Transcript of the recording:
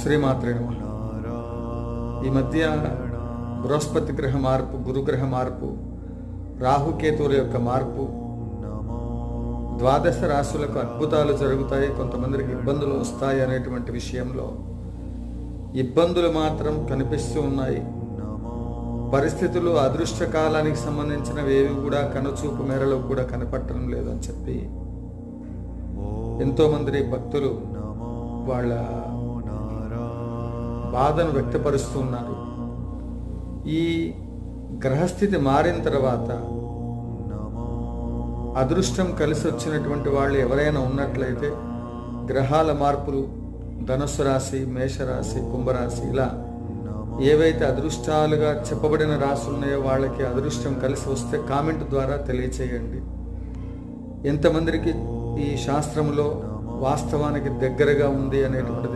శ్రీమాత్రే నమః. ఈ మధ్య బృహస్పతి గ్రహ మార్పు గురుగ్రహ మార్పు రాహుకేతువుల యొక్క మార్పు ద్వాదశ రాశులకు అద్భుతాలు జరుగుతాయి కొంతమందికి ఇబ్బందులు వస్తాయి అనేటువంటి విషయంలో ఇబ్బందులు మాత్రం కనిపిస్తూ ఉన్నాయి. పరిస్థితులు అదృష్ట కాలానికి సంబంధించినవి ఏవి కూడా కనుచూపు మేరలో కూడా కనపట్టడం లేదని చెప్పి ఎంతోమంది భక్తులు వాళ్ళ బాధను వ్యక్తపరుస్తున్నారు. ఈ గ్రహస్థితి మారిన తర్వాత అదృష్టం కలిసి వచ్చినటువంటి వాళ్ళు ఎవరైనా ఉన్నట్లయితే గ్రహాల మార్పులు ధనుస్సు రాశి మేషరాశి కుంభరాశి ఇలా ఏవైతే అదృష్టాలుగా చెప్పబడిన రాశులు ఉన్నాయో వాళ్ళకి అదృష్టం కలిసి వస్తే కామెంట్ ద్వారా తెలియచేయండి. ఎంతమందికి ఈ శాస్త్రంలో వాస్తవానికి దగ్గరగా ఉంది అనేటువంటిది